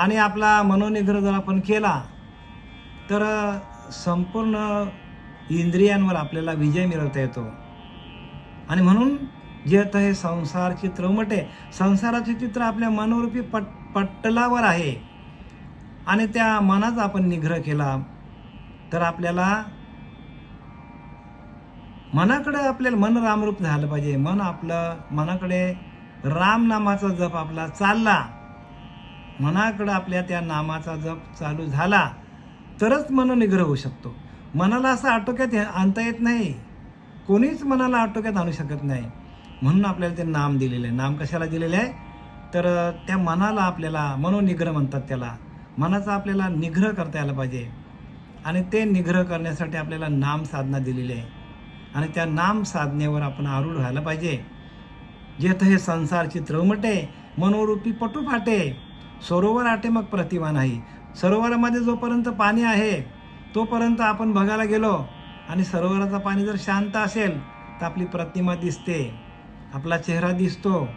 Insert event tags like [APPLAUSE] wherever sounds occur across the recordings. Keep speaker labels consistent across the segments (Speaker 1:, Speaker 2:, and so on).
Speaker 1: आणि आपला मनोनिग्रह जर आपण केला तर संपूर्ण इंद्रियांवर आपल्याला विजय मिळवता येतो. आणि म्हणून जे तर हे संसार चित्र उमटे संसाराचे चित्र आपल्या मनोरूपी पट पटलावर आहे. आणि त्या मनाचा आपण निग्रह केला तर आपल्याला मनाकडे आपल्याला मन रामरूप झालं पाहिजे. मन आपलं मनाकडे राम नामाचा जप आपला चालला. मनाकडं आपल्या त्या नामाचा जप चालू झाला तरच मनोनिग्रह होऊ शकतो. मनाला असं आटोक्यात आणता येत नाही. कोणीच मनाला आटोक्यात आणू शकत नाही. म्हणून आपल्याला ते नाम दिलेलं आहे. नाम कशाला दिलेलं आहे? तर त्या मनाला आपल्याला मनोनिग्रह म्हणतात त्याला. मनाचा आपल्याला निग्रह करता यायला पाहिजे. आणि ते निग्रह करण्यासाठी आपल्याला नाम साधना दिलेली आहे. आणि त्या नाम साधनेवर आपण आरूढ व्हायला पाहिजे. जेथ हे संसारची त्रमटे मनोरूपी पटू फाटे सरोवर आटे मग प्रतिमा नाही. सरोवरामध्ये जोपर्यंत पाणी आहे तोपर्यंत आपण बघायला गेलो आणि सरोवराचं पाणी जर शांत असेल तर आपली प्रतिमा दिसते. आपला चेहरा दिसतो.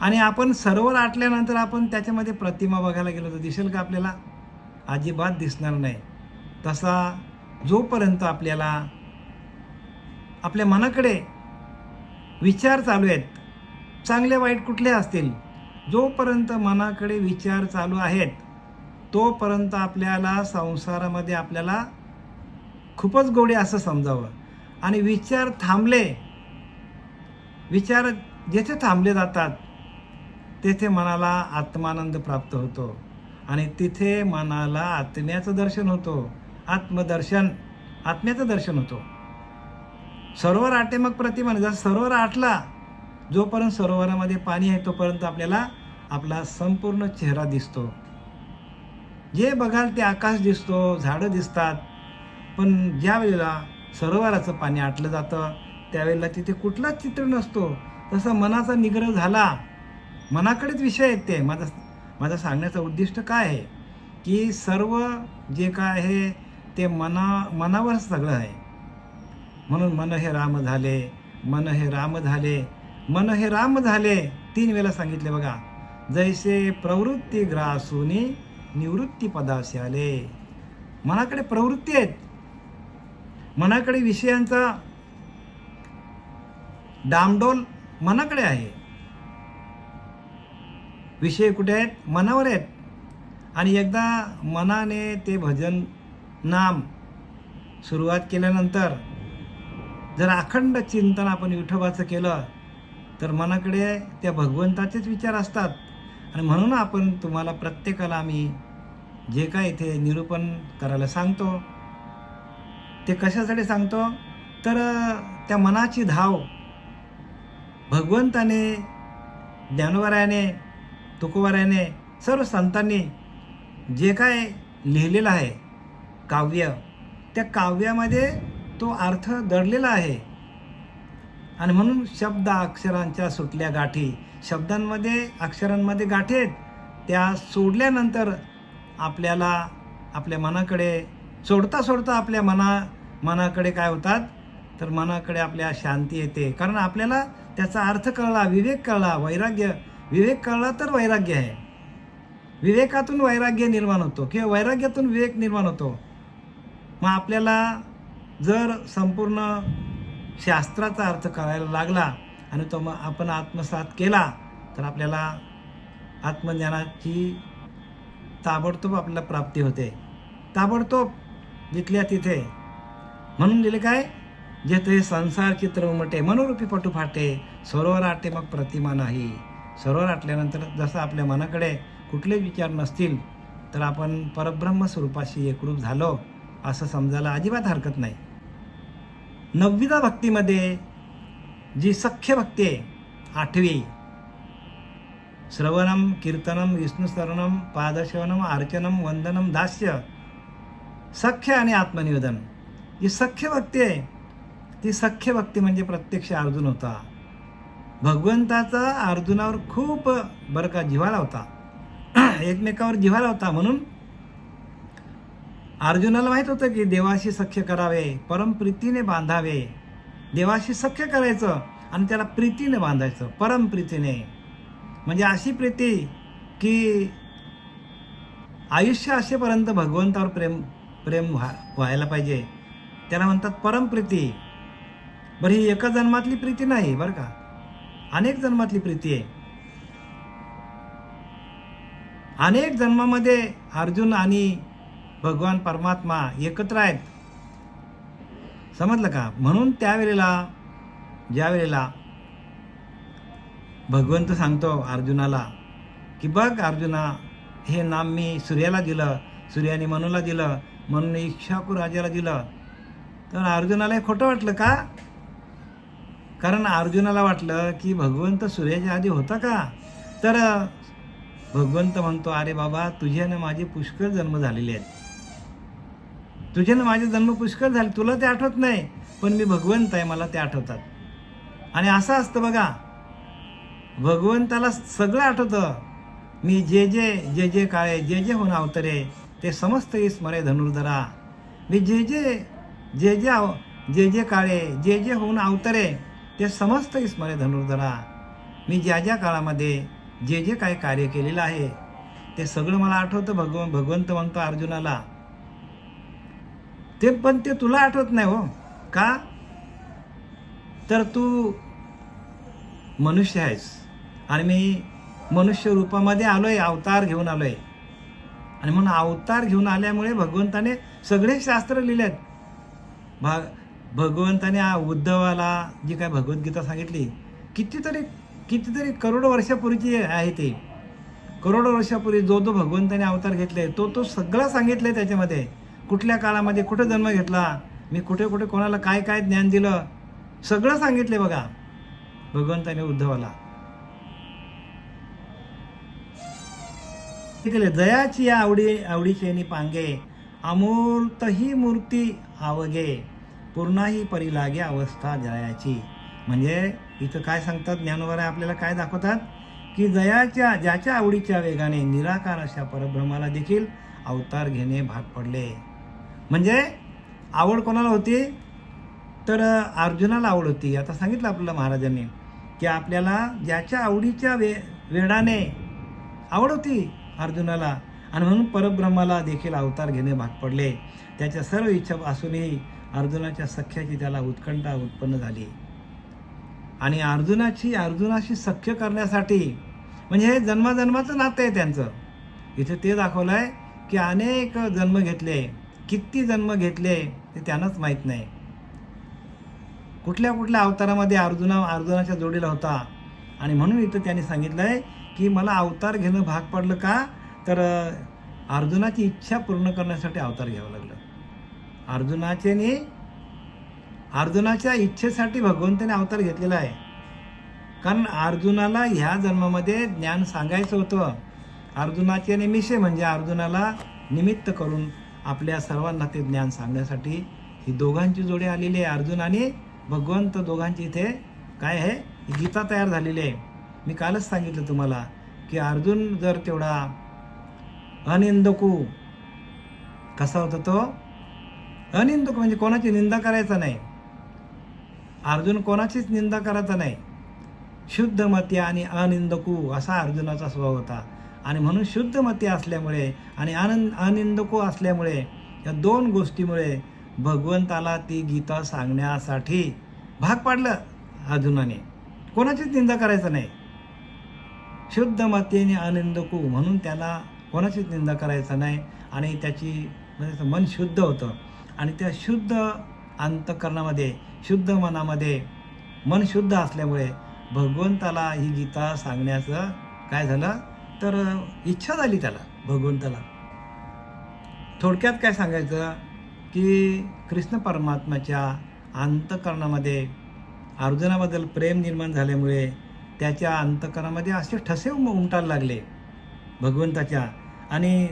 Speaker 1: आणि आपण सरोवर आटल्यानंतर आपण त्याच्यामध्ये प्रतिमा बघायला गेलो तर दिसेल का आपल्याला? अजिबात दिसणार नाही. तसा जोपर्यंत आपल्याला आपल्या मनाकडे विचार चालू आहेत चांगले वाईट कुठले असतील? जोपर्यंत मनाकडे विचार चालू आहेत तोपर्यंत आपल्याला संसारामध्ये आपल्याला खूपच गोडे असं समजावं. आणि विचार थांबले विचार जेथे थांबले जातात तेथे मनाला आत्मानंद प्राप्त होतो. आणि तिथे मनाला आत्म्याचं दर्शन होतो. आत्मदर्शन आत्म्याचं दर्शन होतो. सरोवर आटे मग प्रतिमान जर सरोवर आटला जोपर्यंत सरोवरामध्ये पाणी आहे तोपर्यंत आपल्याला आपला संपूर्ण चेहरा दिसतो. जे बघाल ते आकाश दिसतो झाडं दिसतात. पण ज्या वेळेला सरोवराचं पाणी आटलं जातं त्यावेळेला तिथे कुठलाच चित्र नसतो. तसा मनाचा निग्रह झाला. मनाकडेच विषय आहेत ते. माझा माझा सांगण्याचं उद्दिष्ट काय आहे? की सर्व जे काय आहे ते मना मनावरच सगळं आहे. म्हणून मन हे राम झाले मन हे राम झाले. मन हे राम झाले तीन वेळा सांगितले बघा. जैसे प्रवृत्ती ग्रासूनी निवृत्ती पदाशी आले. मनाकडे प्रवृत्ती आहेत. मनाकडे विषयांचा डामडोल मनाकडे आहे. विषय कुठे आहेत? मनावर आहेत. आणि एकदा मनाने ते भजन नाम सुरुवात केल्यानंतर जर अखंड चिंतन आपण विठोबाचं केलं तर मनाकडे त्या भगवंताचेच विचार असतात. आणि म्हणून आपण तुम्हाला प्रत्येकाला आम्ही जे काय इथे निरूपण करायला सांगतो ते कशासाठी सांगतो? तर त्या मनाची धाव. भगवंताने ज्ञानवरायाने तुकोबरायाने सर्व संतांनी जे काय लिहिलेलं आहे काव्य त्या काव्यामध्ये तो अर्थ दडलेला आहे. आणि म्हणून शब्द अक्षरांच्या सुटल्या गाठी. शब्दांमध्ये अक्षरांमध्ये गाठी आहेत. त्या सोडल्यानंतर आपल्याला आपल्या मनाकडे सोडता सोडता आपल्या मना मनाकडे काय होतात? तर मनाकडे आपल्या शांती येते. कारण आपल्याला त्याचा अर्थ कळला विवेक कळला वैराग्य विवेक कळला तर वैराग्य आहे. विवेकातून वैराग्य निर्माण होतो किंवा वैराग्यातून विवेक निर्माण होतो. मग आपल्याला जर संपूर्ण शास्त्राचा अर्थ कळायला लागला आणि तो मग आपण आत्मसात केला तर आपल्याला आत्मज्ञानाची ताबडतोब आपल्याला प्राप्ती होते. ताबडतोब जिथल्या तिथे. म्हणून दिले काय? जेथे संसार चित्र उमटे मनोरूपी पटू फाटे सरोवर आटे मग प्रतिमा नाही. सरोवर आटल्यानंतर जसं आपल्या मनाकडे कुठले विचार नसतील तर आपण परब्रह्म स्वरूपाशी एकरूप झालो असं समजायला अजिबात हरकत नाही. नवविधा भक्तीमध्ये जी सख्य भक्ती आहे आठवी. श्रवणम कीर्तनम विष्णुस्तरणम पादशवनम अर्चनम वंदनम दास्य सख्य आणि आत्मनिवेदन. जी सख्य भक्ती आहे ती सख्य भक्ती म्हणजे प्रत्यक्ष अर्जुन होता. भगवंताचा अर्जुनावर खूप बरं का जिव्हाळा होता [CLEARS THROAT] एकमेकावर जिव्हाळा होता म्हणून अर्जुनाला माहीत होतं की देवाशी सख्य करावे परमप्रीतीने बांधावे. देवाशी सख्य करायचं आणि त्याला प्रीतीने बांधायचं परमप्रीतीने म्हणजे अशी प्रीती की आयुष्य असेपर्यंत भगवंतावर प्रेम प्रेम व्हा व्हायला पाहिजे. त्याला म्हणतात परमप्रीती बरं ही एका जन्मातली प्रीती नाही बरं का? अनेक जन्मातली प्रीती आहे. अनेक जन्मामध्ये अर्जुन आणि भगवान परमात्मा एकत्र आहेत. समजलं का? म्हणून त्यावेळेला ज्यावेळेला भगवंत सांगतो अर्जुनाला की बघ अर्जुना हे नाम मी सूर्याला दिलं. सूर्याने मनूला दिलं. म्हणून इक्षाकू राजाला दिलं. तर अर्जुनाला हे खोटं वाटलं का? कारण अर्जुनाला वाटलं की भगवंत सूर्याच्या आधी होता का? तर भगवंत म्हणतो अरे बाबा तुझ्यानं माझे पुष्कळ जन्म झालेले आहेत. तुझ्यानं माझे जन्म पुष्कळ झाले तुला ते आठवत नाही पण मी भगवंत आहे मला ते आठवतात. आणि असं असतं बघा भगवंताला सगळं आठवतं. मी जे जे जे जे काळे जे जे होऊन अवतरे ते समस्त स्मरे धनुर्धरा. मी जे जे जे जे आव जे जे काळे जे जे होऊन अवतरे ते समस्त स्मरे धनुर्धरा. मी ज्या ज्या काळामध्ये जे जे काही कार्य केलेलं आहे ते सगळं मला आठवतं भगव भगवंत म्हणतो अर्जुनाला. ते पण ते तुला आठवत नाही हो. का? तर तू मनुष्य आहेस. आणि मी मनुष्य रूपामध्ये आलोय अवतार घेऊन आलोय. आणि म्हणून अवतार घेऊन आल्यामुळे भगवंताने सगळे शास्त्र लिहिले आहेत भाग भगवंताने उद्धवाला जी काय भगवद्गीता सांगितली कितीतरी कितीतरी करोडो वर्षापूर्वीची आहे ते. करोडो वर्षापूर्वी जो जो भगवंताने अवतार घेतले तो तो सगळा सांगितलं आहे त्याच्यामध्ये. कुठल्या काळामध्ये कुठं जन्म घेतला? मी कुठे कुठे कोणाला काय काय ज्ञान दिलं? सगळं सांगितले बघा. भगवंताने उद्धवाला. हे दयाची या आवडी आवडीचेनी पांगे अमूर्त ही मूर्ती आवगे पूर्णाही परी लागे अवस्था जयाची. म्हणजे इथं काय सांगतात? ज्ञानवर आपल्याला काय दाखवतात? की जयाच्या ज्याच्या आवडीच्या वेगाने निराकार अशा परब्रह्माला देखील अवतार घेणे भाग पडले. म्हणजे आवड कोणाला होती? तर अर्जुनाला आवड होती. आता सांगितलं आपल्याला महाराजांनी की आपल्याला ज्याच्या आवडीच्या वे वेडाने आवड होती अर्जुनाला आणि म्हणून परब्रह्माला देखील अवतार घेणे भाग पडले. त्याच्या सर्व इच्छा असूनही अर्जुनाच्या सख्याची त्याला उत्कंठा उत्पन्न झाली. आणि अर्जुनाची अर्जुनाशी सख्य करण्यासाठी म्हणजे हे जन्माजन्माचं नातं आहे त्यांचं. इथे ते दाखवलं आहे की अनेक जन्म घेतले. किती जन्म घेतले ते त्यांनाच माहीत नाही. कुठल्या कुठल्या अवतारामध्ये अर्जुना अर्जुनाच्या जोडीला होता? आणि म्हणून इथं त्यांनी सांगितलं आहे की मला अवतार घेणं भाग पडलं का? तर अर्जुनाची इच्छा पूर्ण करण्यासाठी अवतार घ्यावं लागलं. अर्जुनाच्याने अर्जुनाच्या इच्छेसाठी भगवंताने अवतार घेतलेला आहे. कारण अर्जुनाला ह्या जन्मामध्ये ज्ञान सांगायचं होतं. अर्जुनाचे निमिषे म्हणजे अर्जुनाला निमित्त करून आपल्या सर्वांना ते ज्ञान सांगण्यासाठी ही दोघांची जोडी आलेली आहे अर्जुन आणि भगवंत दोघांची इथे काय आहे? ही गीता तयार झालेली आहे. मी कालच सांगितलं तुम्हाला की अर्जुन जर तेवढा अनिंदकू कसा होता तो? अनिंदक म्हणजे कोणाची निंदा करायचा नाही. अर्जुन कोणाचीच निंदा करायचा नाही. शुद्ध आणि अनिंदकू असा अर्जुनाचा स्वभाव होता. आणि म्हणून शुद्धमती असल्यामुळे आणि आनंद आनंदको असल्यामुळे या दोन गोष्टीमुळे भगवंताला ती गीता सांगण्यासाठी भाग पाडलं अर्जुनाने. कोणाचीच निंदा करायचं नाही. शुद्ध मतीने आनंदकू म्हणून त्याला कोणाचीच निंदा करायचा नाही आणि त्याची म्हणजे मन शुद्ध होतं. आणि त्या शुद्ध अंतकरणामध्ये शुद्ध मनामध्ये मन शुद्ध असल्यामुळे भगवंताला ही गीता सांगण्याचं काय झालं? तर इच्छा झाली त्याला भगवंताला. थोडक्यात काय सांगायचं की कृष्ण परमात्म्याच्या अंतकरणामध्ये अर्जुनाबद्दल प्रेम निर्माण झाल्यामुळे त्याच्या अंतकरणामध्ये असे ठसे उमटायला लागले भगवंताच्या. आणि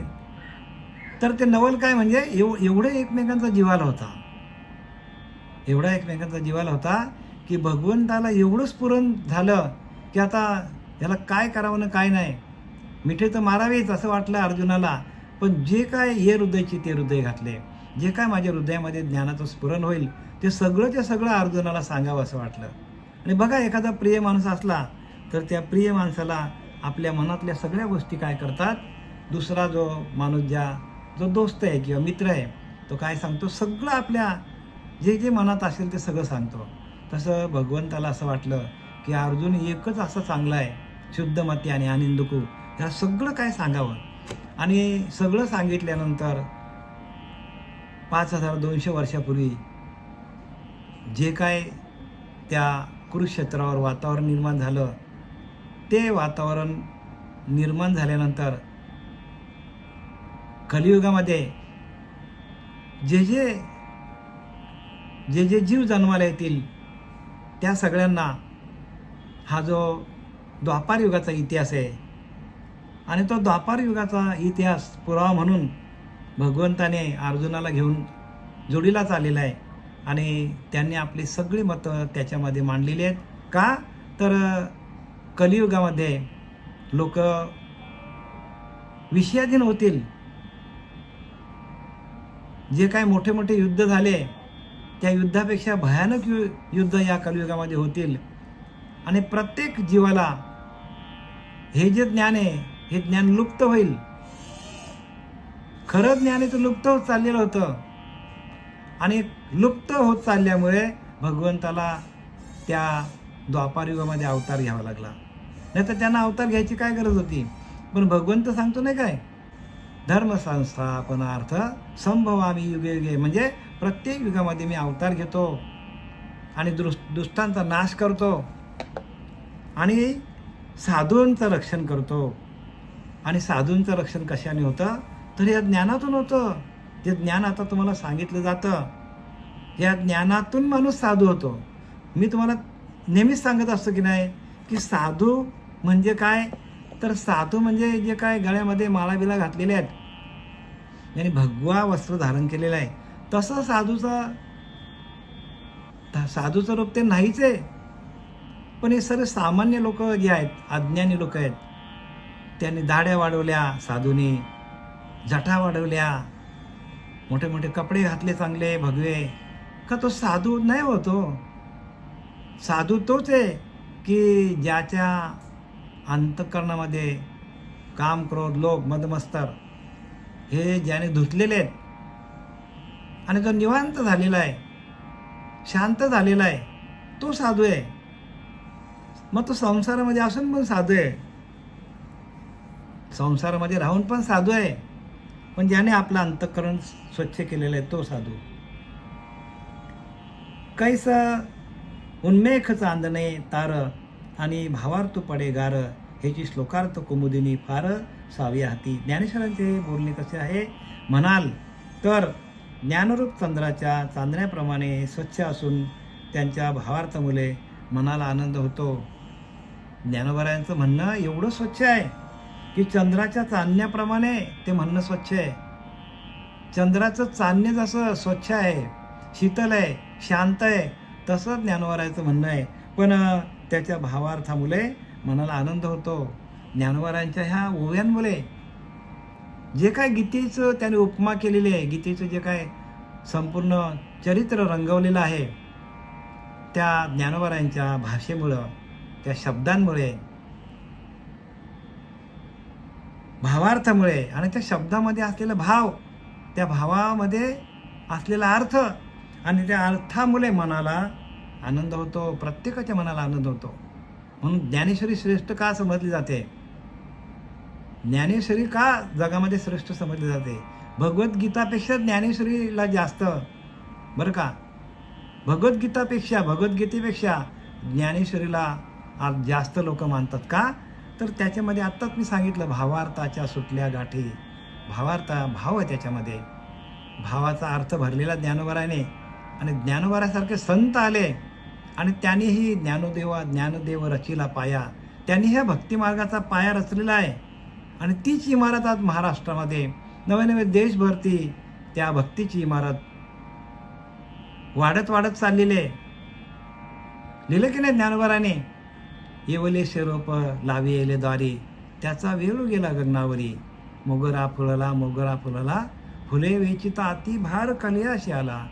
Speaker 1: तर ते नवल काय म्हणजे एव एवढे एकमेकांचा जिवाला होता. एवढा एकमेकांचा जिवाला होता की भगवंताला एवढं स्फुरण झालं की आता याला काय करावं ना काय नाही. मिठे तर मारावेच असं वाटलं अर्जुनाला. पण जे काय ये हृदयची ते हृदय घातले. जे काय माझ्या हृदयामध्ये ज्ञानाचं स्फुरण होईल ते सगळं ते सगळं अर्जुनाला सांगावं असं वाटलं. आणि बघा एखादा प्रिय माणूस असला तर त्या प्रिय माणसाला आपल्या मनातल्या सगळ्या गोष्टी काय करतात? दुसरा जो माणूस ज्या जो दोस्त आहे किंवा मित्र आहे तो काय सांगतो? सगळं आपल्या जे जे मनात असेल ते सगळं सांगतो. तसं भगवंताला असं वाटलं की अर्जुन एकच असं चांगलं आहे शुद्धमती आणि आनंदकू ह्या सगळं काय सांगावं? आणि सगळं सांगितल्यानंतर पाच हजार दोनशे वर्षापूर्वी जे काय त्या कुरुक्षेत्रावर वातावरण निर्माण झालं ते वातावरण निर्माण झाल्यानंतर कलियुगामध्ये जे जे जे जे जीव जन्माला येतील त्या सगळ्यांना हा जो द्वापार युगाचा इतिहास आहे आणि तो द्वापार युगाचा इतिहास पुरावा म्हणून भगवंताने अर्जुनाला घेऊन जोडीलाच आलेला आहे. आणि त्यांनी आपली सगळी मतं त्याच्यामध्ये मांडलेली आहेत. का? तर कलियुगामध्ये लोक विषयाधीन होतील. जे काय मोठे मोठे युद्ध झाले त्या युद्धापेक्षा भयानक यु युद्ध या कलियुगामध्ये होतील. आणि प्रत्येक जीवाला हे जे ज्ञान आहे हे ज्ञान लुप्त होईल. खरं ज्ञान आहे लुप्त होत चाललेलं होतं. आणि लुप्त होत चालल्यामुळे भगवंताला त्या द्वापारयुगामध्ये अवतार घ्यावा लागला. नाही तर त्यांना अवतार घ्यायची काय गरज होती? पण भगवंत सांगतो नाही काय? धर्मसंस्थापनार्थ संभव आम्ही युगे युगे म्हणजे प्रत्येक युगामध्ये मी अवतार घेतो आणि दृ दुष्टांचा नाश करतो आणि साधूंचं रक्षण करतो. आणि साधूंचं रक्षण कशाने होतं? तर या ज्ञानातून होतं. जे ज्ञान आता तुम्हाला सांगितलं जातं या ज्ञानातून माणूस साधू होतो. मी तुम्हाला नेहमीच सांगत असतो की नाही की साधू म्हणजे काय? तर साधू म्हणजे जे काय गळ्यामध्ये माळा बिला घातलेले आहेत. यांनी भगवा वस्त्र धारण केलेलं आहे. तसं साधूचं साधूचं रूप ते नाहीच आहे. पण हे सर्व सामान्य लोक जे आहेत अज्ञानी लोक आहेत त्यांनी दाढ्या वाढवल्या साधूने जटा वाढवल्या. मोठे मोठे कपडे घातले चांगले भगवे. का तो साधू नाही होतो साधू तोच आहे की ज्याच्या अंतकरणामध्ये काम क्रोध लोभ मदमस्तर हे ज्याने धुतलेले आहेत आणि जो निवांत झालेला आहे शांत झालेला आहे तो साधू आहे. मग तो संसारामध्ये असून पण साधू आहे. संसारामध्ये राहून पण साधू आहे. पण ज्याने आपलं अंतःकरण स्वच्छ केलेलं आहे तो साधू. कैस उन्मेख चांदणे तार आणि भावार्थ पडे गार ह्याची श्लोकार्थ कुमुदिनी फार सावी हाती. ज्ञानेश्वरांचे बोलणे कसे आहे? म्हणाल तर ज्ञानरूप चंद्राच्या चांदण्याप्रमाणे स्वच्छ असून त्यांच्या भावार्थमुळे मनाला आनंद होतो. ज्ञानोबरायांचं म्हणणं एवढं स्वच्छ आहे. की चंद्राच्या चांदण्याप्रमाणे ते म्हणणं स्वच्छ आहे. चंद्राचं चांदणे जसं स्वच्छ आहे शीतल आहे शांत आहे तसं ज्ञानवरायचं म्हणणं आहे. पण त्याच्या भावार्थामुळे मनाला आनंद होतो. ज्ञानवरांच्या ह्या ओव्यांमुळे जे काय गीतेचं त्याने उपमा केलेली आहे गीतेचं जे काय संपूर्ण चरित्र रंगवलेलं आहे त्या ज्ञानवरांच्या भाषेमुळं त्या शब्दांमुळे भावार्थामुळे आणि त्या शब्दामध्ये असलेला भाव त्या भावामध्ये असलेला अर्थ आणि त्या अर्थामुळे मनाला आनंद होतो प्रत्येकाच्या मनाला आनंद होतो. म्हणून ज्ञानेश्वरी श्रेष्ठ का समजली जाते? ज्ञानेश्वरी का जगामध्ये श्रेष्ठ समजली जाते? भगवद्गीतापेक्षा ज्ञानेश्वरीला जास्त. बरं का? भगवद्गीतापेक्षा भगवद्गीतेपेक्षा ज्ञानेश्वरीला आज जास्त लोक मानतात का? तर त्याच्यामध्ये आत्ताच मी सांगितलं भावार्थाच्या सुटल्या गाठी. भावार्था भाव आहे त्याच्यामध्ये. भावाचा अर्थ भरलेला ज्ञानोबराने आणि ज्ञानोबरासारखे संत आले आणि त्यांनीही ज्ञानोदेवा ज्ञानदेव रचिला पाया. त्यांनी ह्या भक्तिमार्गाचा पाया रचलेला आहे. आणि तीच इमारत आज महाराष्ट्रामध्ये नवे नवे देशभरती त्या भक्तीची इमारत वाढत वाढत चाललेली आहे. लिहिलं की नाही ज्ञानवराने येवले शरोप लावी येले द्वारी. त्याचा वेळू गेला गगनावरी मोगरा फुलला मोगरा फुलला. फुले वेचिता अति भार कलियाशी आला.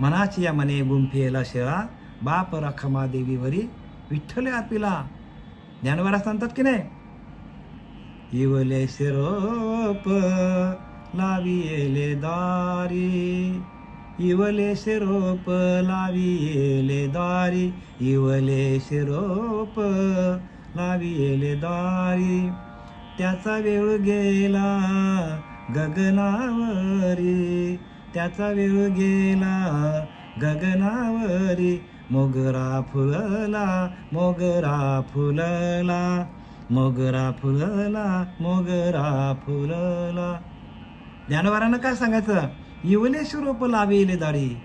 Speaker 1: मनाची या मने गुंफियेला शेळा. बाप रखमा देवीवरी विठ्ठले आपिला. ज्ञानवारा सांगतात की नाही? इवले शिरोप लावियेले दारी इवले शिरोप लावियेले दारी इवले शिरोप लावियेले दारी. त्याचा वेळ गेला गगनावरी त्याचा वेळ गेला गगनावरी. मोगरा फुलला मोगरा फुलला मोगरा फुलला मोगरा फुलला. ज्ञानवारानं काय सांगायचं? इवले स्वरूप लावेले दाढी.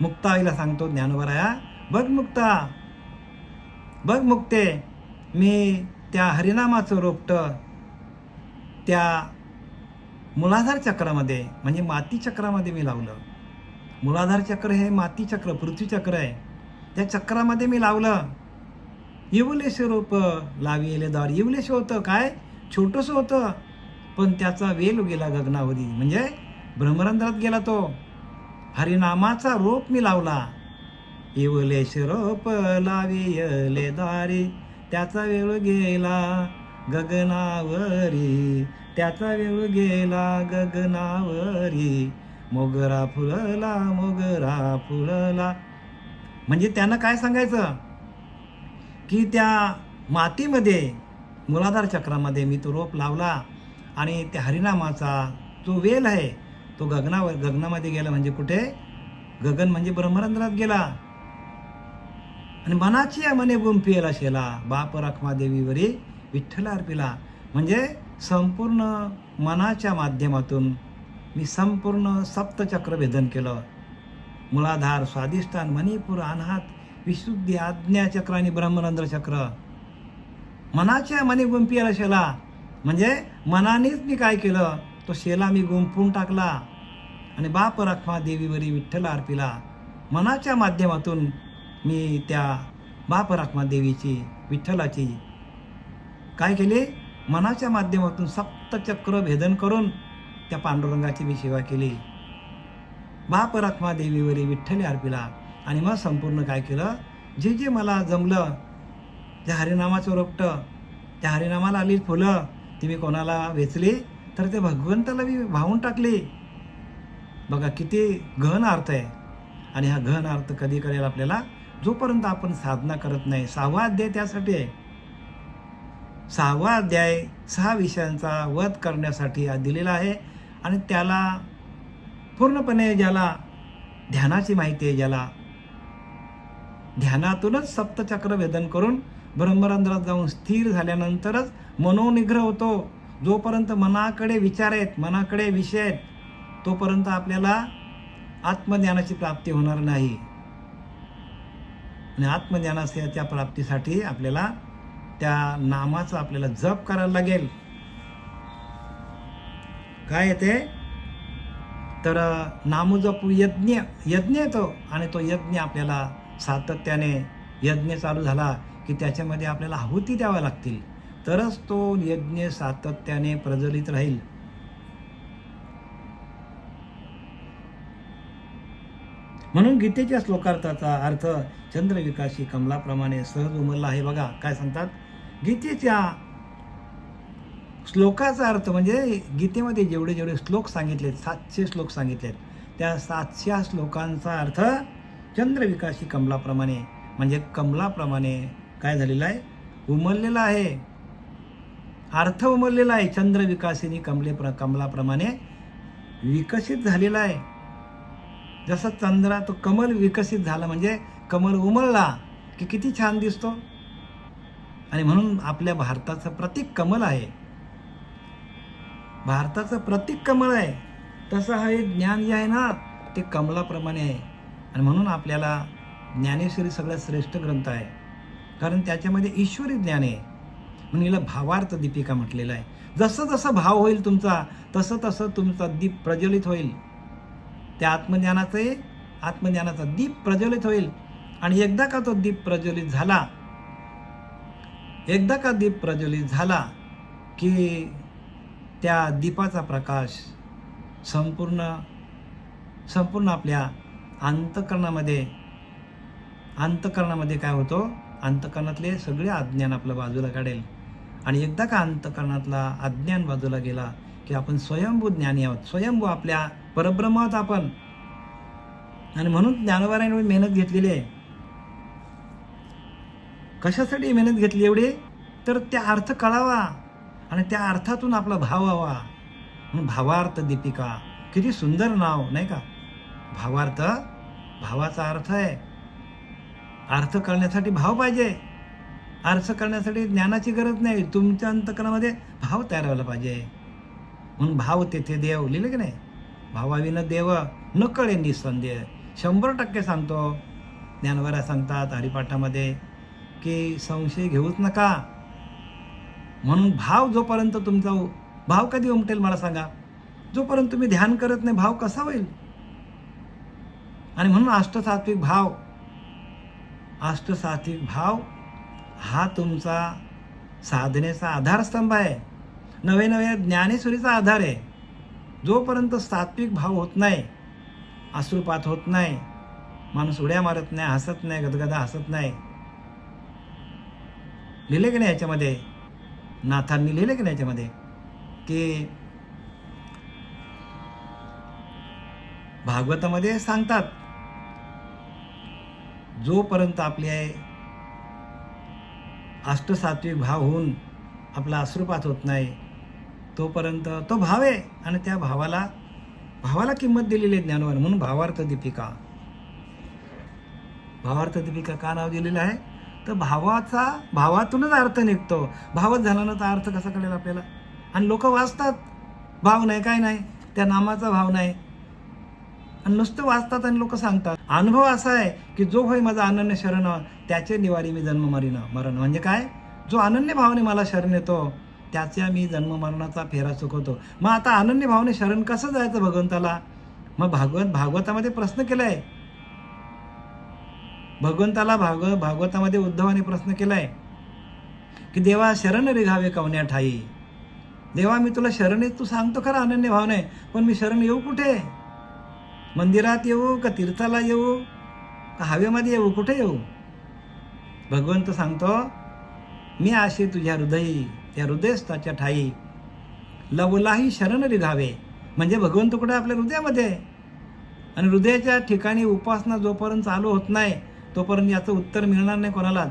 Speaker 1: मुक्ता आईला सांगतो ज्ञानवराया बघ मुक्ता बघ मुक्ते मी त्या हरिनामाचं रोपटं त्या मुलाधार चक्रामध्ये म्हणजे माती चक्रामध्ये मी लावलं. मुलाधार चक्र हे माती चक्र पृथ्वी चक्र आहे. त्या चक्रामध्ये मी लावलं. येवलेश रोप लाविले दार इवलेश होतं काय? छोटंसं होतं. पण त्याचा वेल गेला गगनावरी म्हणजे ब्रह्मरंध्रात गेला तो. हरिनामाचा रोप मी लावला. इवलेश शिरोप लावियले दारी त्याचा वेळ गेला गगनावरी त्याचा वेळ गेला गगनावरी. मोगरा फुलला मोगरा फुलला. म्हणजे त्यानं काय सांगायचं? की त्या मातीमध्ये मुलाधार चक्रामध्ये मी तो रोप लावला आणि त्या हरिनामाचा जो वेल आहे तो गगनावर गगनामध्ये गेला म्हणजे कुठे? गगन म्हणजे ब्रह्मरंध्रात गेला. आणि मनाची मने गुंफियला शेला बाप रखमा देवीवरी विठ्ठल अर्पिला. म्हणजे संपूर्ण मनाच्या माध्यमातून मी संपूर्ण सप्तचक्र भेदन केलं. मुलाधार स्वादिष्टान मणिपूर अनाहत विशुद्धी आज्ञाचक्र आणि ब्रह्मरंध्र चक्र. मनाच्या मने गुंफियला शेला. म्हणजे मनानेच मी काय केलं? तो शेला मी गुंपून टाकला आणि बाप रखमा देवीवरी विठ्ठल अर्पिला मनाच्या माध्यमातून मी त्या बाप रखमा देवीची विठ्ठलाची काय केले? मनाच्या माध्यमातून सप्तचक्र भेदन करून त्या पांडुरंगाची मी सेवा केली. बाप रखमा देवीवरी विठ्ठली अर्पिला आणि मग संपूर्ण काय केलं? जे जे मला जमलं त्या हरिनामाचं रोपटं त्या हरिनामाला आली फुलं ती मी कोणाला वेचली? तर ते भगवंताला मी वाहून टाकले. बघा किती गहन अर्थ आहे. आणि हा गहन अर्थ कधी करेल आपल्याला? जोपर्यंत आपण साधना करत नाही सहावा अध्याय त्यासाठी आहे. सहावा अध्याय सहा विषयांचा वध करण्यासाठी दिलेला आहे. आणि त्याला पूर्णपणे ज्याला ध्यानाची माहिती आहे ज्याला ध्यानातूनच सप्तचक्र वेदन करून ब्रह्मरंध्रात जाऊन स्थिर झाल्यानंतरच मनोनिग्रह होतो. जोपर्यंत मनाकडे विचार आहेत मनाकडे विषय आहेत तोपर्यंत आपल्याला आत्मज्ञानाची प्राप्ती होणार नाही. आणि आत्मज्ञानाच्या प्राप्तीसाठी आपल्याला त्या नामाचा आपल्याला जप करायला लागेल. काय येते तर नामजप यज्ञ यज्ञ येतो आणि तो यज्ञ आपल्याला सातत्याने यज्ञ चालू झाला की त्याच्यामध्ये आपल्याला आहुती द्याव्या लागतील. तरच तो यज्ञ सातत्याने प्रज्वलित राहील. म्हणून गीतेच्या श्लोकार्थाचा अर्थ चंद्रविकाशी कमलाप्रमाणे सहज उमलला आहे. बघा काय सांगतात? गीतेच्या श्लोकाचा अर्थ म्हणजे गीतेमध्ये जेवढे जेवढे श्लोक सांगितलेत सातशे श्लोक सांगितलेत त्या सातशे श्लोकांचा अर्थ चंद्रविकाशी कमलाप्रमाणे म्हणजे कमलाप्रमाणे काय झालेला आहे? उमललेला आहे. अर्थ उमललेला आहे. चंद्र विकासिनी कमले प्र कमलाप्रमाणे विकसित झालेला आहे. जसं चंद्रा तो कमल विकसित झाला म्हणजे कमल उमलला की किती छान दिसतो. आणि म्हणून आपल्या भारताचं प्रतीक कमल आहे. भारताचं प्रतीक कमल आहे. तसं हे ज्ञान जे आहे ना ते कमलाप्रमाणे आहे. आणि म्हणून आपल्याला ज्ञानेश्वरी सगळ्यात श्रेष्ठ ग्रंथ आहे. कारण त्याच्यामध्ये ईश्वरी ज्ञान आहे. म्हणून हिला भावार्थ दीपिका म्हटलेलं आहे. जसं जसं भाव होईल तुमचा तसं तसं तुमचा दीप प्रज्वलित होईल. त्या आत्मज्ञानाचे आत्मज्ञानाचा दीप प्रज्वलित होईल. आणि एकदा का तो दीप प्रज्वलित झाला एकदा का दीप प्रज्वलित झाला की त्या दीपाचा प्रकाश संपूर्ण संपूर्ण आपल्या अंतकरणामध्ये अंतकरणामध्ये काय होतो? अंतकरणातले सगळे अज्ञान आपलं बाजूला काढेल. आणि एकदा का अंतकरणातला अज्ञान बाजूला गेला की आपण स्वयंभू ज्ञानी आहोत. स्वयंभू आपल्या परब्रह्म आहोत आपण. आणि म्हणून ज्ञानोबारायण मेहनत घेतलेली आहे. कशासाठी मेहनत घेतली एवढी? तर त्या अर्थ कळावा आणि त्या अर्थातून आपला भाव व्हावा. म्हणून भावार्थ दीपिका किती सुंदर नाव नाही का? भावार्थ भावाचा अर्थ आहे. अर्थ कळण्यासाठी भाव पाहिजे. अर्थ करण्यासाठी ज्ञानाची गरज नाही. तुमच्या अंतकरणामध्ये भाव तयार व्हायला पाहिजे. म्हणून भाव तेथे देव. लिहिलं की नाही? भावाविनं देव न कळे निसंदेह. शंभर टक्के सांगतो. ज्ञानवऱ्या सांगतात हरिपाठामध्ये की संशय घेऊच नका. म्हणून भाव जोपर्यंत तुमचा उ- भाव कधी उमटेल मला सांगा. जोपर्यंत तुम्ही ध्यान करत नाही भाव कसा होईल? आणि म्हणून अष्टसात्विक भाव. अष्टसात्विक भाव हा तुमचा साधनेचा आधारस्तंभ आहे. नवे नव्या ज्ञानेश्वरीचा आधार आहे. जोपर्यंत सात्विक भाव होत नाही अश्रुपात होत नाही माणूस उड्या मारत नाही हसत नाही गदगदा हसत नाही. लिहिले की नाही याच्यामध्ये? नाथांनी लिहिले की नाही याच्यामध्ये? की भागवतामध्ये सांगतात जोपर्यंत आपली आहे अष्टसात्विक भाव होऊन आपला अश्रुपात होत नाही तोपर्यंत तो भाव आहे आणि त्या भावाला भावाला किंमत दिलेली आहे ज्ञानवान म्हणून भावार्थ दीपिका. भावार्थ दीपिका का नाव दिलेलं आहे? तर भावाचा भावातूनच अर्थ निघतो. भावच झाला ना तर अर्थ कसा कळेल आपल्याला? आणि लोक वाचतात भाव नाही काय नाही. त्या नामाचा भाव नाही. आणि नुसतं वाचतात आणि लोक सांगतात. अनुभव असा आहे की जो होय माझा अनन्य शरण त्याचे निवारी मी जन्म मरीन मरण. म्हणजे काय? जो अनन्य भावाने मला शरण येतो त्याच्या मी जन्म मरणाचा फेरा चुकवतो. मग आता अनन्य भावाने शरण कसं जायचं भगवंताला? मग भागवत भागवतामध्ये प्रश्न केलाय. भगवंताला भाग भागवतामध्ये उद्धवाने प्रश्न केलाय की देवा शरण रिघावे कवण्या ठाई. देवा मी तुला शरण येत तू सांगतो खरं अनन्य भावने पण मी शरण येऊ कुठे? मंदिरात येऊ का तीर्थाला येऊ का हवेमध्ये येऊ कुठे येऊ भगवंत सांगतो मी आशे तुझ्या हृदयी त्या हृदयस्थाच्या ठाई. लवलाही शरण रिघावे म्हणजे भगवंत कुठे? आपल्या हृदयामध्ये. आणि हृदयाच्या ठिकाणी उपासना जोपर्यंत चालू होत नाही तोपर्यंत याचं उत्तर मिळणार नाही कोणालाच.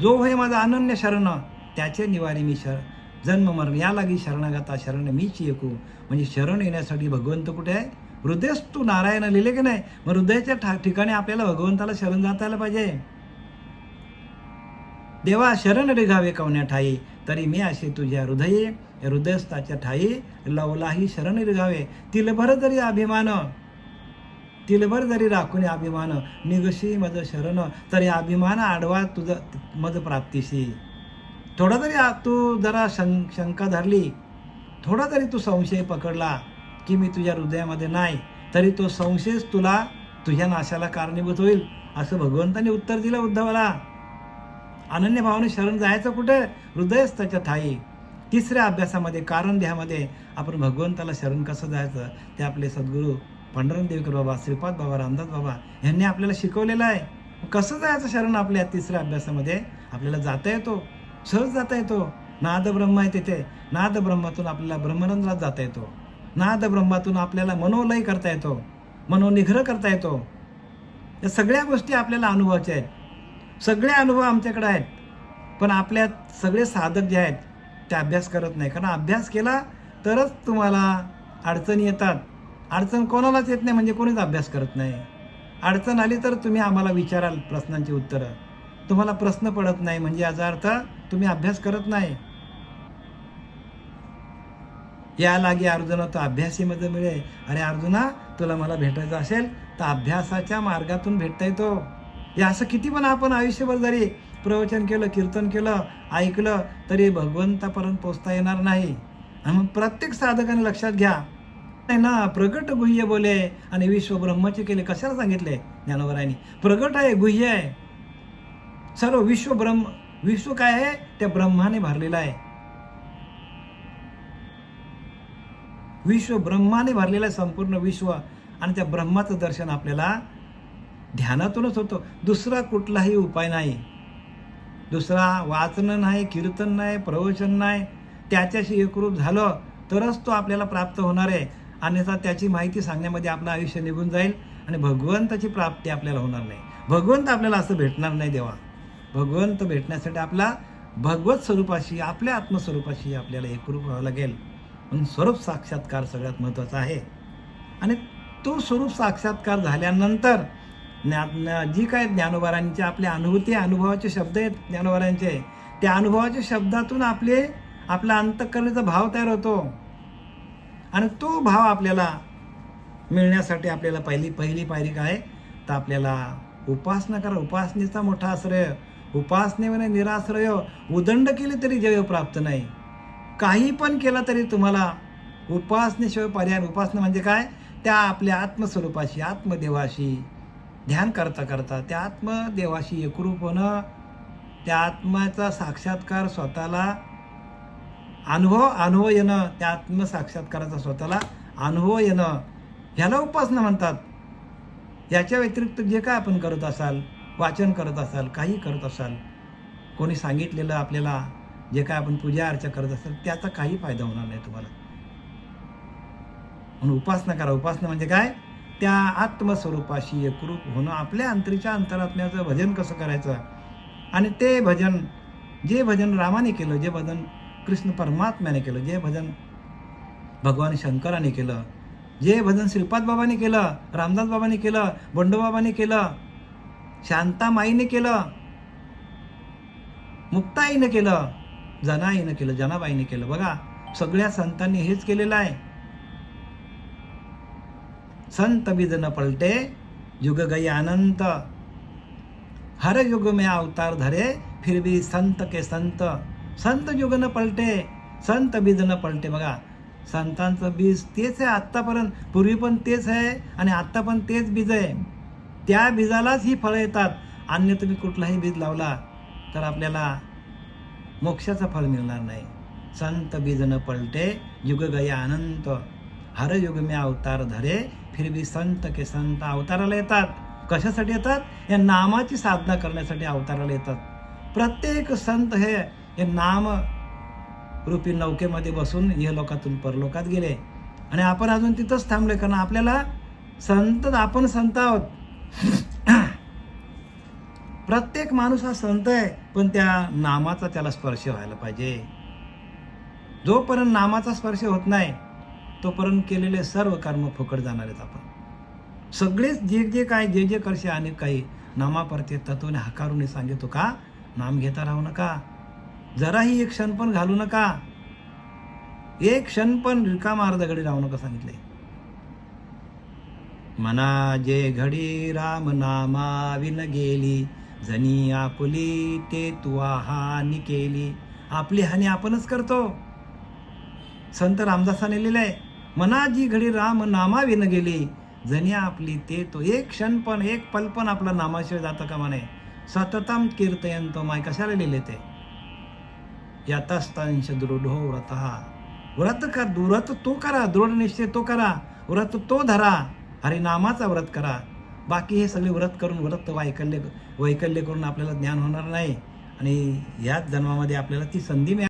Speaker 1: जो होय माझा अनन्य शरण त्याचे निवारी मी शर जन्म मरण या लागी शरणागता शरण मीच एकू. म्हणजे शरण येण्यासाठी भगवंत कुठे आहे? हृदयच तू नारायण लिहिले की नाही? मग हृदयाच्या ठा- ठिकाणी आपल्याला भगवंताला शरण जातायला पाहिजे. देवा शरण रिघावे कवण्या ठाई तरी मी असे तुझ्या हृदये हृदयस्थाच्या ठाई लवलाही शरण रिघावे तिलभर जरी अभिमान तिलभर जरी राखून अभिमान निघशी मज शरण तरी अभिमान आडवा तुझं मज प्राप्तीशी. थोडा तरी तू जरा शं शंका धरली थोडा तरी तू संशय पकडला की मी तुझ्या हृदयामध्ये नाही तरी तो संशयच तुला तुझ्या नाशाला कारणीभूत होईल असं भगवंताने उत्तर दिलं उद्धवाला. अनन्य भावाने शरण जायचं कुठे? हृदयच त्याच्या ठाई तिसऱ्या अभ्यासामध्ये कारण देहामध्ये आपण भगवंताला शरण कसं जायचं? ते आपले सद्गुरू पांडुरंग बाबा श्रीपाद बाबा रामदास बाबा यांनी आपल्याला शिकवलेलं आहे. कसं जायचं शरण आपल्या तिसऱ्या अभ्यासामध्ये? आपल्याला जाता येतो. सहज जाता येतो. नाद ब्रह्म आहे तिथे. नाद ब्रह्मातून आपल्याला ब्रह्मरंध्रात जाता येतो. नाद ब्रह्मातून आपल्याला मनोलय करता येतो. मनोनिग्रह करता येतो. या सगळ्या गोष्टी आपल्याला अनुभवाच्या आहेत. सगळे अनुभव आमच्याकडे आहेत. पण आपल्यात सगळे साधक जे आहेत ते अभ्यास करत नाही. कारण अभ्यास केला तरच तुम्हाला अडचणी येतात. अडचण कोणालाच येत नाही म्हणजे कोणीच अभ्यास करत नाही. अडचण आली तर तुम्ही आम्हाला विचाराल प्रश्नांची उत्तरं. तुम्हाला प्रश्न पडत नाही म्हणजे याचा अर्थ तुम्ही अभ्यास करत नाही. या लागी अर्जुना तो अभ्यासीमध्ये मिळे अरे अर्जुना तुला मला भेटायचं असेल तर अभ्यासाच्या मार्गातून भेटता येतो हे असं किती पण आपण आयुष्यभर जरी प्रवचन केलं कीर्तन केलं ऐकलं तरी भगवंतापर्यंत पोचता येणार नाही. आणि मग प्रत्येक साधकाने लक्षात घ्या. नाही ना प्रगट गुह्य बोले आणि विश्व ब्रह्माचे केले कशाला सांगितले ज्ञानोबरायांनी? प्रगट आहे गुह्य आहे. सर्व विश्व ब्रह्म विश्व काय आहे? त्या ब्रह्माने भरलेलं आहे. विश्व ब्रह्माने भरलेलं आहे संपूर्ण विश्व आणि त्या ब्रह्माचं दर्शन आपल्याला ध्यानातूनच होतो. दुसरा कुठलाही उपाय नाही. दुसरा वाचन नाही कीर्तन नाही प्रवचन नाही. त्याच्याशी एकरूप झालं तरच तो आपल्याला प्राप्त होणार आहे. अन्यथा त्याची माहिती सांगण्यामध्ये आपलं आयुष्य निघून जाईल आणि भगवंताची प्राप्ती आपल्याला होणार नाही. भगवंत आपल्याला असं भेटणार नाही देवा. भगवंत भेटण्यासाठी आपला भगवत स्वरूपाशी आपल्या आत्मस्वरूपाशी आपल्याला एकरूप व्हावं लागेल. म्हणून स्वरूप साक्षात्कार सगळ्यात महत्त्वाचा आहे. आणि तो स्वरूप साक्षात्कार झाल्यानंतर ज्ञा जी काय ज्ञानोबारांचे आपल्या अनुभूती अनुभवाचे शब्द आहेत ज्ञानोबारांचे त्या अनुभवाच्या शब्दातून आपले आपला अंतकरणाचा भाव तयार होतो. आणि तो भाव आपल्याला मिळण्यासाठी आपल्याला पहिली पहिली पायरी काय? तर आपल्याला उपासना करा. उपासनेचा मोठा आश्रय. उपासनेमध्ये निराश्रय उदंड केले तरी जय प्राप्त नाही. काही पण केला तरी तुम्हाला उपासनेशिवाय पर्याय उपासना म्हणजे काय? त्या आपल्या आत्मस्वरूपाशी आत्मदेवाशी. ध्यान करता करता त्या आत्मदेवाशी एकरूप होणं त्या आत्म्याचा साक्षात्कार स्वतःला अनुभव अनुभव येणं त्या आत्मसाक्षात्काराचा स्वतःला अनुभव येणं ह्याला उपासना म्हणतात. याच्या व्यतिरिक्त जे काय आपण करत असाल वाचन करत असाल काही करत असाल कोणी सांगितलेलं आपल्याला जे काय आपण पूजा अर्चा करत असाल त्याचा काही फायदा होणार नाही तुम्हाला. म्हणून उपासना करा. उपासना म्हणजे काय? त्या आत्मस्वरूपाशी एकरूप होणं. आपल्या अंतरीच्या अंतरात्म्याचं भजन कसं करायचं? आणि ते भजन जे भजन रामाने केलं जे भजन कृष्ण परमात्म्याने केलं जे भजन भगवान शंकराने केलं जे भजन श्रीपाद बाबाने केलं रामदास बाबाने केलं बंडोबाबाने केलं शांतामाईने केलं. मुक्ताईने केलं. जनाईनं केलं जनाबाईने केलं. बघा सगळ्या संतांनी हेच केलेलं आहे. संत बीज न पलटे युग गई अनंत. हर युग में अवतार धरे फिर भी संत के संत. संत युग न पलटे संत बीज न पलटे. बघा संतांचं बीज तेच आहे आत्तापर्यंत. पूर्वी पण तेच आहे आणि आत्ता पण तेच बीज आहे. त्या बीजालाच ही फळं येतात. अन्य तुम्ही कुठलाही बीज लावला तर आपल्याला मोक्षाचं फळ मिळणार नाही. संत बीज न पलटे युग गया अनंत. हर युग मी अवतार धरे फिर भी संत के संत अवताराला येतात. कशासाठी येतात? या नामाची साधना करण्यासाठी अवताराला येतात. प्रत्येक संत हे हे नाम रूपी नौकेमध्ये बसून हे लोकातून परलोकात गेले. आणि आपण अजून तिथंच थांबलोय कारण आपल्याला संत आपण संत आहोत. [COUGHS] प्रत्येक माणूस हा संत आहे पण त्या नामाचा त्याला स्पर्श व्हायला पाहिजे. जोपर्यंत नामाचा स्पर्श होत नाही तोपर्यंत केलेले सर्व कर्म फुकट जाणार आहेत आपण. सगळेच जे जे काय जे जे करशे अनेक काही नामापरते तत्वने हकारून सांगितो का नाम घेता राहू नका. जराही एक क्षण पण घालू नका. एक क्षण पण रिकामा अर्धगडी राहू नका सांगितले मना जे घडी राम नामा विन गेली. जनी आपुली ते तुवा हानी केली. आपली हानी आपणच करतो. संत रामदासाने लिहिलंय मना जी घडी राम नामा विन गेली. जनी आपली ते तो एक क्षण पण एक पल पण आपला नामाशिवाय जातं का म्हणे? सततम कीर्तयन तो माय कशाला लिहिले ते? यातस्तांश दृढो व्रत. व्रत का व्रत तो करा दृढ निश्चय तो करा. व्रत तो धरा. हरिनामाचा व्रत करा. बाकी हे सगळे व्रत करून व्रत वैकल्य वैकल्य करून आपल्याला ज्ञान होणार नाही. आणि याच जन्मामध्ये आपल्याला ती संधी मिळा